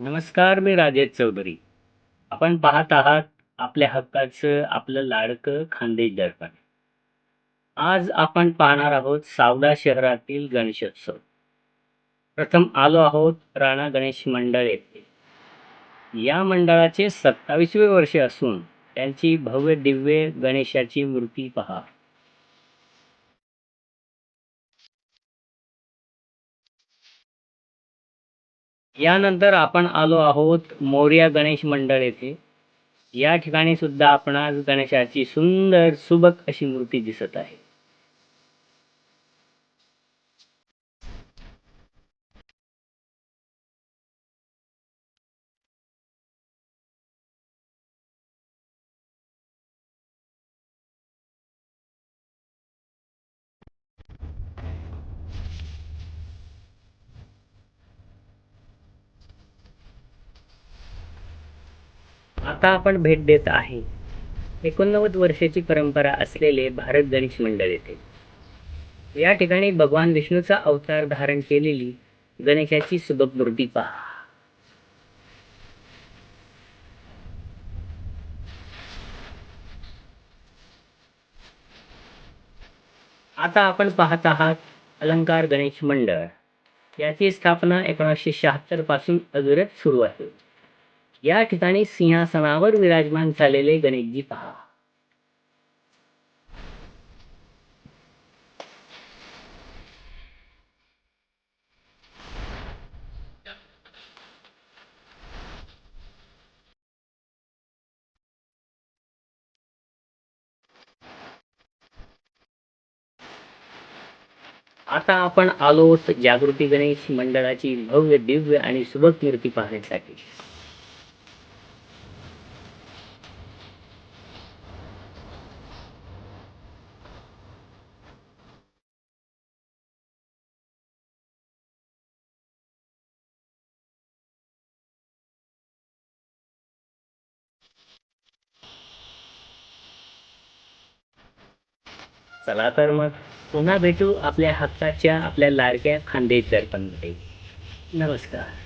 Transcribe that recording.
नमस्कार मी राजेश चौधरी. आपण पाहत आहात आपल्या हक्काचं आपलं लाडकं खानदेश दर्पण आज आपण पाहणार आहोत सावदा शहरातील गणेशोत्सव. प्रथम आलो आहोत राणा गणेश मंडळ येथे. या मंडळाचे सत्तावीसवे वर्ष असून त्यांची भव्य दिव्य गणेशाची मूर्ती पहा. यानंतर आपण आलो आहोत मोर्या गणेश मंडळ येथे. या ठिकाणी सुद्धा आपणास गणेशाची सुंदर सुबक अशी मूर्ती दिसत आहे. आता आपण भेट देत आहे. एकोणनव्वद वर्षाची परंपरा असलेले भारत गणेश मंडळ येथे. या ठिकाणी भगवान विष्णूचा अवतार धारण केलेली गणेशाची सुबक मूर्ती पहा. आता आपण पाहत आहात अलंकार गणेश मंडळ. याची स्थापना एकोणीसशे शहात्तरपासून अविरत सुरू आहे. या ठिकाणी सिंहासनावर विराजमान झालेले गणेशजी पहा. आता आपण आलो जागृती गणेश मंडळाची भव्य दिव्य आणि सुबक मूर्ती पाहण्यासाठी. चला तर मग पुन्हा भेटू आपल्या हक्काच्या आपल्या लाडक्या खानदेश दर्पणमध्ये नमस्कार.